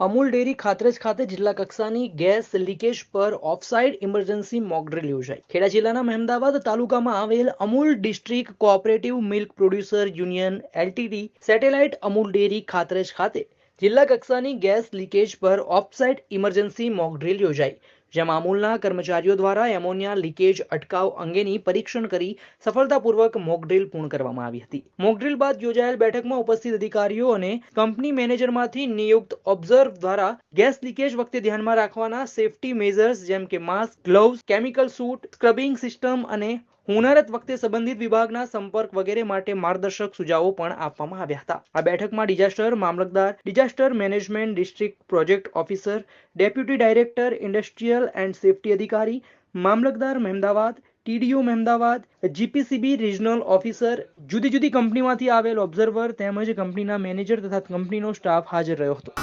Amul dairy ખાતરેજ ખાતે જિલ્લા કક્ષાની ગેસ લીકેજ પર ઓફસાઇડ ઇમરજન્સી મોકડ્રીલ યોજાઈ. ખેડા જિલ્લાના મહેમદાવાદ તાલુકામાં આવેલ Amul district cooperative milk producer union LTD satellite Amul dairy ખાતરેજ ખાતે જિલ્લા કક્ષાની ગેસ લીકેજ પર ઓફસાઇડ ઇમરજન્સી મોકડ્રીલ યોજાઈ. જેમાં અમૂલના કર્મચારીઓ દ્વારા એમોનિયા લીકેજ અટકાવ અંગેની પરીક્ષણ કરી સફળતાપૂર્વક મોકડ્રીલ પૂર્ણ કરવામાં આવી હતી. મોકડ્રીલ બાદ યોજાયેલ બેઠકમાં ઉપસ્થિત અધિકારીઓ અને કંપની મેનેજરમાંથી નિયુક્ત ઓબ્ઝર્વ દ્વારા ગેસ લીકેજ વખતે ધ્યાનમાં રાખવાના સેફટી મેઝર્સ જેમ કે mask, gloves, chemical suit, scrubbing system અને હોનારત વખતે સંબંધિત વિભાગના સંપર્ક વગેરે માટે માર્ગદર્શક સુઝાવો પણ આપવામાં આવ્યા હતા. આ બેઠકમાં disaster Mamlatdar, disaster management district project officer, deputy director, industrial and safety અધિકારી, મામલતદાર Mahemdavad, TDO Mahemdavad, GPCB regional officer, જુદી જુદી કંપનીમાંથી આવેલ ઓબ્ઝર્વર તેમજ કંપનીના મેનેજર તથા કંપનીનો સ્ટાફ હાજર રહ્યો હતો.